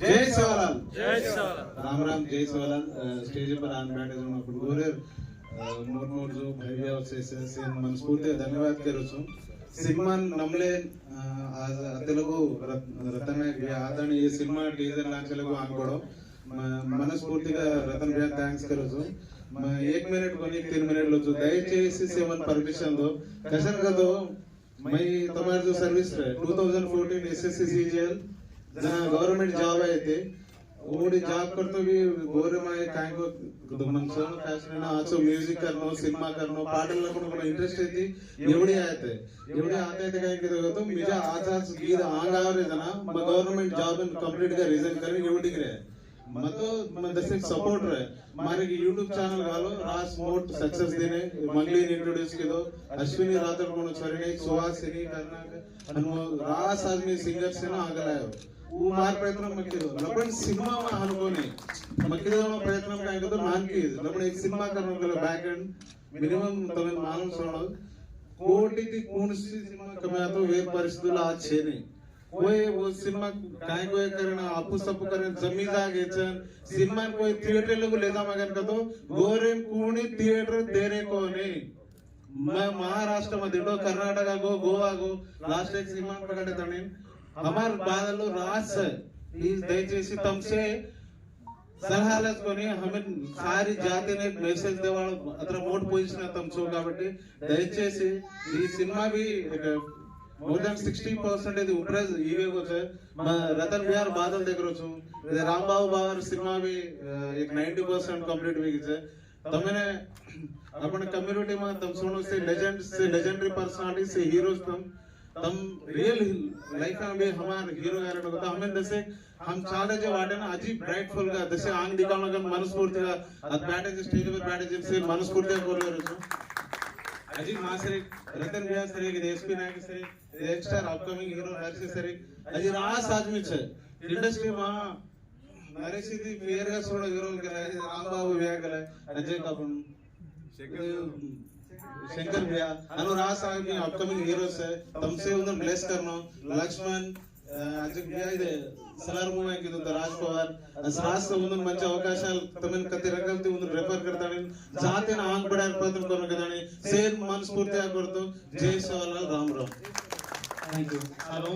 जय सेवालाल जय सेवालाल राम राम जय सेवालाल अ, स्टेज पर आन बैठे जो आपण गोरेर मोर मोर जो भव्य से से से मनस्फूर्ती धन्यवाद करू છું సినిమాన్ నమ్మలే ఆ, आज తెలుగు రతన్ ఆదని ఈ సినిమా టీజర్ లాంచ్ తెలుగు అనుకోవడం మ- మనస్ఫూర్తిగా రతన్ భయ్య థ్యాంక్స్ కరోజు एक मिनिट कोणी तीन मिनिट लोचू దయచేసి सेवन परमिशन दो कशन का दो मैं तुम्हारा जो सर्विस है 2014 एसएससी सीजीएल जहाँ गवर्नमेंट जॉब आहे ते ओडी जॉब करतो भी गोरे माय काय गो मनसन फॅशन आचो म्युझिक करणं सिनेमा करणं पाटला पण कोण इंटरेस्ट येते एवढी आहे एवढी आता येते काय केलं होतं मी जे आज आज गीत अंगावर आहे ना मग गव्हर्नमेंट जॉब कंप्लीट का रिझाइन करेन एवढी करे मग तो मग जैसे सपोर्ट रहे हमारे यूट्यूब चैनल गालो राज मोट सक्सेस देने मंगली इंट्रोड्यूस की दो अश्विनी राठौर को छोड़ने सुहासिनी कर्नाटक आणि रास आज मी सिंगर से ना आगला है ಮಾರ್ ಪ್ರಯತ್ನ ಮಕ್ಕಿದ್ರು ಲಬಣ್ ಸಿನಿಮಾ ಅನುಭವನೆ ಮಕ್ಕಿದ್ರು ಪ್ರಯತ್ನ ಆಗಿದ್ದು ನಾಲ್ಕು ಲಬಣ್ ಈಗ ಸಿನಿಮಾ ಕರ್ನಲ್ಲ ಬ್ಯಾಕ್ ಅಂಡ್ మినిమం తొమ్మిది మానవ చూడాలి కోటికి కూణిసి సినిమాతో ఏ పరిస్థితుల్లో ఆ చేయని કોઈ સિનેમા કાંઈ કોઈ કરીને આપું સપું કરીને જમીદા ગે છે સિનેમા કોઈ થિયેટર લોકો લેતા મગન કતો ગોરે કુણી થિયેટર દેરે કોને મેં મહારાષ્ટ્રમાં દીધો Karnataka go Goa go last એક સિનેમા પ્રગટે તણી అమర్ బాధలు రాస్ ప్లీజ్ దయచేసి తమసే సలహాలేసుకొని హమే సారి జాతిని మెసేజ్ దేవాళ్ళు అతను మోట్ పొజిషన్ తమసో కాబట్టి దయచేసి ఈ cinema B more than sixty percent ఇది ఉపరేజ్ ఇవేవచ్చు రతన్ బిహార్ బాధల దగ్గర వచ్చు ఇది రాంబాబు బాబర్ సినిమా బి एक नाइन्टी परसेंट कंप्लीट हुई है तमने अपने कम्युनिटी में तुम सुनो से लेजेंड से तम रियल लाइफ में हमारे హీరో గారు ఒక అమ్మాయిని దశే హమ్ చాలా జే వాడన అజీ బ్రైట్ ఫుల్గా దశే ఆంగ్ దిగాలగా మనస్ఫూర్తిగా అది బ్యాటేజ్ స్టేజ్ మీద బ్యాటేజ్ చేసి మనస్ఫూర్తిగా కోరుకోవచ్చు అజీ మాసరి రతన్ బిహా సరే ఎస్పీ నాయక్ సరే రేక్ స్టార్ అప్కమింగ్ హీరో హర్షి సరే అజీ రాస్ ఆద్మీ చే ఇండస్ట్రీ మా నరేష్ ఇది పేరుగా చూడ హీరో రాంబాబు వేయగల అజయ్ కాకుండా शंकर भैया अनुराग साहब की अपकमिंग हीरोज है तुमसे उन्हें ब्लेस करना लक्ष्मण అజిత్ భయ్యా ఇది సలార్ మూవ్ అయింది ఉంది రాజ్ పవార్ సాహస్ ఉంది మంచి అవకాశాలు తమని కతి రకాలతో ఉంది రిఫర్ కడతాడు జాతిని ఆన్ పడారు ప్రతి కొను కదండి సేమ్ మనస్ఫూర్తిగా కొడుతూ జై సవాల్ రామ్ రామ్ థ్యాంక్ యూ